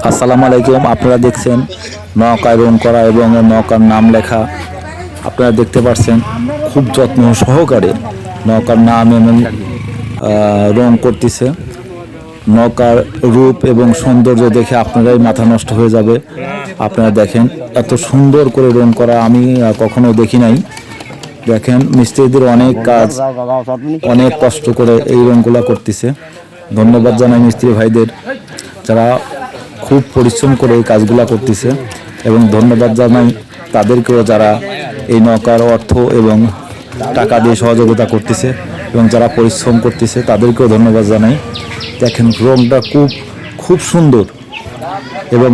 আসসালামু আলাইকুম আপনারা দেখছেন নৌকায় রং করা এবং নৌকার নাম লেখা। আপনারা দেখতে পাচ্ছেন খুব যত্ন সহকারে নৌকার নাম আহ, রং করতেছে। নৌকার রূপ এবং সৌন্দর্য দেখে আপনারাই মাথা নষ্ট হয়ে যাবে। আপনারা দেখেন এত সুন্দর করে রং করা আমি কখনো দেখি নাই। দেখেন মিস্ত্রিদের অনেক কাজ অনেক কষ্ট করে এই রংগুলা করতেছে। ধন্যবাদ জানাই মিস্ত্রি ভাইদের যারা খুব পরিশ্রম করে এই কাজগুলো করতেছে এবং ধন্যবাদ জানাই তাদেরকেও যারা এই নৌকার অর্থ এবং টাকা দিয়ে সহযোগিতা করতেছে এবং যারা পরিশ্রম করতেছে তাদেরকেও ধন্যবাদ জানাই। দেখেন, রংটা খুব খুব সুন্দর এবং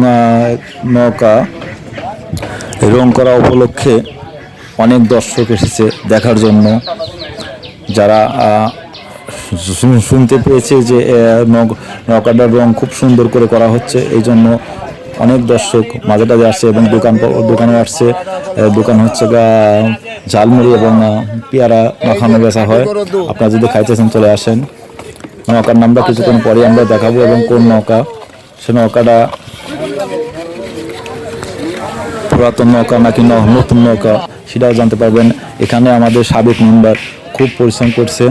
নৌকা রং করা উপলক্ষে অনেক দর্শক এসেছে দেখার জন্য। যারা শুনতে পেয়েছে যে নৌকাটার রং খুব সুন্দর করে করা হচ্ছে। এই জন্য অনেক দর্শক মাঝে আসছে এবং দোকান দোকানে আসছে। দোকান হচ্ছে ঝালমুড়ি এবং পেয়ারা মাখানো বেচা হয়। আপনারা যদি খাইতেছেন, চলে আসেন। নৌকার নামটা কিছুক্ষণ পরে আমরা দেখাবো এবং কোন নৌকা। সে নৌকাটা পুরাতন নৌকা নাকি নতুন নৌকা, সেটাও জানতে পারবেন। এখানে আমাদের সাবেক মেম্বার খুব পরিশ্রম করছে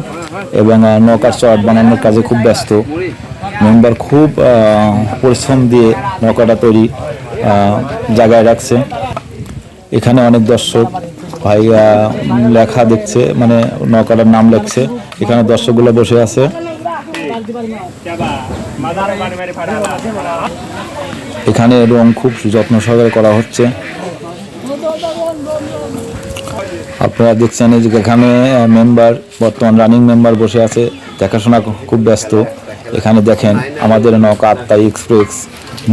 এবং নৌকার চট বানানোর কাজে খুব ব্যস্ত। মেম্বার খুব পরিশ্রম দিয়ে নৌকাটা তৈরি জায়গায় রাখছে। এখানে অনেক দর্শক, ভাই লেখা দেখছে মানে নৌকাটার নাম লেখছে। এখানে দর্শকগুলো বসে আছে। এখানে রং খুব যত্ন সহকারে করা হচ্ছে। আপনারা দেখছেন এই যে এখানে মেম্বার বর্তমান রানিং মেম্বার বসে আছে। দেখাশোনা খুব ব্যস্ত। এখানে দেখেন আমাদের নৌকা আত্মা এক্সপ্রেস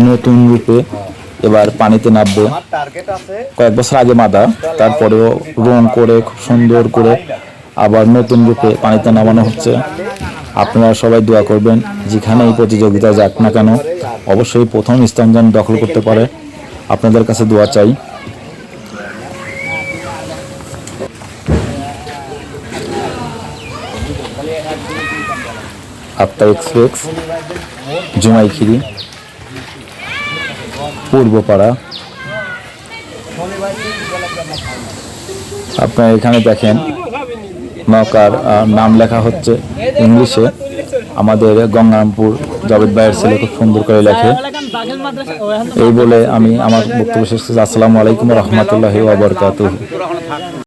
নতুন রূপে এবার পানিতে নামবে। কয়েক বছর আগে মাদা, তারপরেও রং করে, খুব সুন্দর করে আবার নতুন রূপে পানিতে নামানো হচ্ছে। আপনারা সবাই দোয়া করবেন, যেখানে এই প্রতিযোগিতা যাক না কেন, অবশ্যই প্রথম স্থান যেন দখল করতে পারে। আপনাদের কাছে দোয়া চাই। আত্মা এক্সপ্রেস জুমাইখিরি পূর্বপাড়া। আপনারা এখানে দেখেন নৌকার নাম লেখা হচ্ছে ইংলিশে। আমাদের গঙ্গারামপুর জাভেদ ভাইয়ের ছেলে খুব সুন্দর করে লেখে। এই বলে আমি আমার বক্তব্য শেষ করছি। আসসালামু আলাইকুম রহমতুল্লাহি